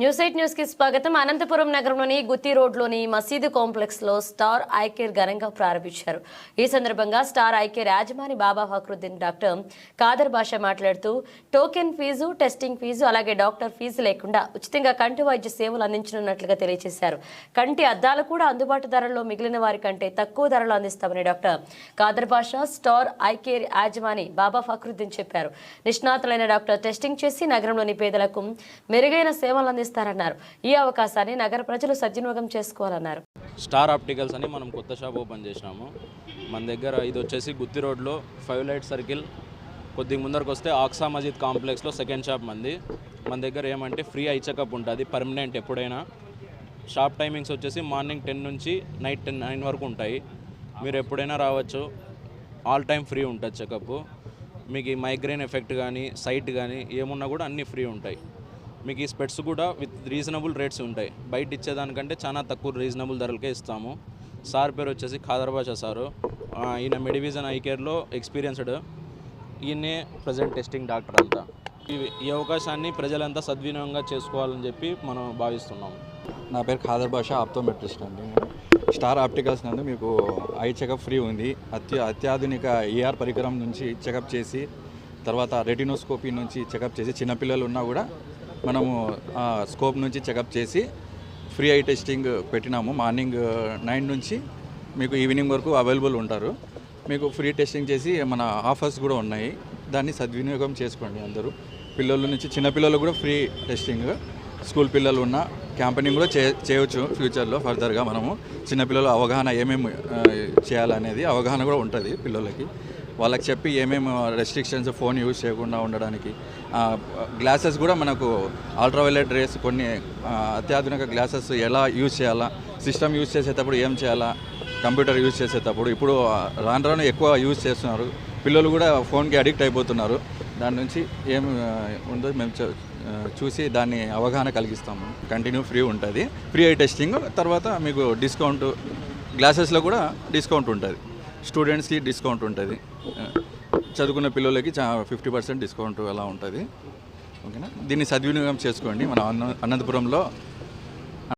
News eight న్యూస్కి స్వాగతం. అనంతపురం నగరంలోని గుత్తి రోడ్లోని మసీదు కాంప్లెక్స్లో స్టార్ ఐకేర్ ఘనంగా ప్రారంభించారు. ఈ సందర్భంగా స్టార్ ఐకేర్ యాజమాని బాబా ఫక్రుద్దీన్ డాక్టర్ కాదర్ భాష మాట్లాడుతూ టోకెన్ ఫీజు టెస్టింగ్ ఫీజు అలాగే డాక్టర్ ఫీజు లేకుండా ఉచితంగా కంటి వైద్య సేవలు అందించనున్నట్లుగా తెలియజేశారు. కంటి అద్దాలు కూడా అందుబాటు ధరల్లో మిగిలిన వారి కంటే తక్కువ ధరలో అందిస్తామని doctor Khader Basha star eyecare యాజమాని Baba Fakruddin చెప్పారు. నిష్ణాతులైన డాక్టర్ టెస్టింగ్ చేసి నగరంలోని పేదలకు మెరుగైన సేవలు చేస్తారన్నారు. ఈ అవకాశాన్ని నగర ప్రజలు సద్వినియోగం చేసుకోవాలన్నారు. స్టార్ ఆప్టికల్స్ అని మనం కొత్త షాప్ ఓపెన్ చేసినాము. మన దగ్గర ఇది వచ్చేసి గుత్తి రోడ్లో ఫైవ్ లైట్ సర్కిల్. కొద్దిగా ముందరకు వస్తే ఆక్సా మజీద్ కాంప్లెక్స్లో సెకండ్ షాప్ మంది. మన దగ్గర ఏమంటే ఫ్రీ ఐ చెకప్ ఉంటుంది పర్మనెంట్ ఎప్పుడైనా. షాప్ టైమింగ్స్ వచ్చేసి మార్నింగ్ టెన్ నుంచి నైట్ టెన్ నైన్ వరకు ఉంటాయి. మీరు ఎప్పుడైనా రావచ్చు. ఆల్ టైం ఫ్రీ ఉంటుంది చెకప్. మీకు మైగ్రెయిన్ ఎఫెక్ట్ కానీ సైట్ కానీ ఏమున్నా కూడా అన్నీ ఫ్రీ ఉంటాయి. మీకు ఈ స్పెట్స్ కూడా విత్ రీజనబుల్ రేట్స్ ఉంటాయి. బయట ఇచ్చేదానికంటే చాలా తక్కువ రీజనబుల్ ధరలకే ఇస్తాము. సార్ పేరు వచ్చేసి ఖాదర్ బాషా సారు. ఈయన మెడివిజన్ ఐ కేర్లో ఎక్స్పీరియన్స్డ్. ఈయనే ప్రజెంట్ టెస్టింగ్ డాక్టర్ అంతా. ఈ- ఈ అవకాశాన్ని ప్రజలంతా సద్వినియోగంగా చేసుకోవాలని చెప్పి మనం భావిస్తున్నాం. నా పేరు ఖాదర్ భాష ఆప్తోమెట్రిస్ట్ అండి స్టార్ ఆప్టికల్స్ నందు మీకు ఐ చెకప్ ఫ్రీ ఉంది. అత్య అత్యాధునిక ఏఆర్ పరికరం నుంచి చెకప్ చేసి తర్వాత రెటినోస్కోపీ నుంచి చెకప్ చేసి చిన్నపిల్లలు ఉన్నా కూడా మనము ఆ స్కోప్ నుంచి చెకప్ చేసి ఫ్రీ ఐ టెస్టింగ్ పెట్టినాము. మార్నింగ్ నైన్ నుంచి మీకు ఈవినింగ్ వరకు అవైలబుల్ ఉంటారు. మీకు ఫ్రీ టెస్టింగ్ చేసి మన ఆఫర్స్ కూడా ఉన్నాయి. దాన్ని సద్వినియోగం చేసుకోండి అందరూ. పిల్లల నుంచి చిన్నపిల్లలు కూడా ఫ్రీ టెస్టింగ్. స్కూల్ పిల్లలు ఉన్న క్యాంపెనింగ్ కూడా చే చేయవచ్చు ఫ్యూచర్లో ఫర్దర్గా మనము. చిన్నపిల్లల అవగాహన ఏమేమి చేయాలనేది అవగాహన కూడా ఉంటుంది పిల్లలకి. వాళ్ళకి చెప్పి ఏమేమి రెస్ట్రిక్షన్స్ ఫోన్ యూజ్ చేయకుండా ఉండడానికి గ్లాసెస్ కూడా మనకు అల్ట్రావైలెట్ రేస్ కొన్ని అత్యాధునిక గ్లాసెస్ ఎలా యూజ్ చేయాలా సిస్టమ్ యూజ్ చేసేటప్పుడు ఏం చేయాలా కంప్యూటర్ యూజ్ చేసేటప్పుడు ఇప్పుడు రాను రాను ఎక్కువ యూజ్ చేస్తున్నారు. పిల్లలు కూడా ఫోన్కి అడిక్ట్ అయిపోతున్నారు. దాని నుంచి ఏం ఉందో మేము చూసి దాన్ని అవగాహన కలిగిస్తాము. కంటిన్యూ ఫ్రీ ఉంటుంది. ఫ్రీ ఐ టెస్టింగ్ తర్వాత మీకు డిస్కౌంట్ గ్లాసెస్లో కూడా డిస్కౌంట్ ఉంటుంది. స్టూడెంట్స్కి డిస్కౌంట్ ఉంటుంది. చదువుకున్న పిల్లలకి ఫిఫ్టీ పర్సెంట్ డిస్కౌంట్ అలా ఉంటుంది. ఓకేనా? దీన్ని సద్వినియోగం చేసుకోండి. మన అన్న అనంతపురంలో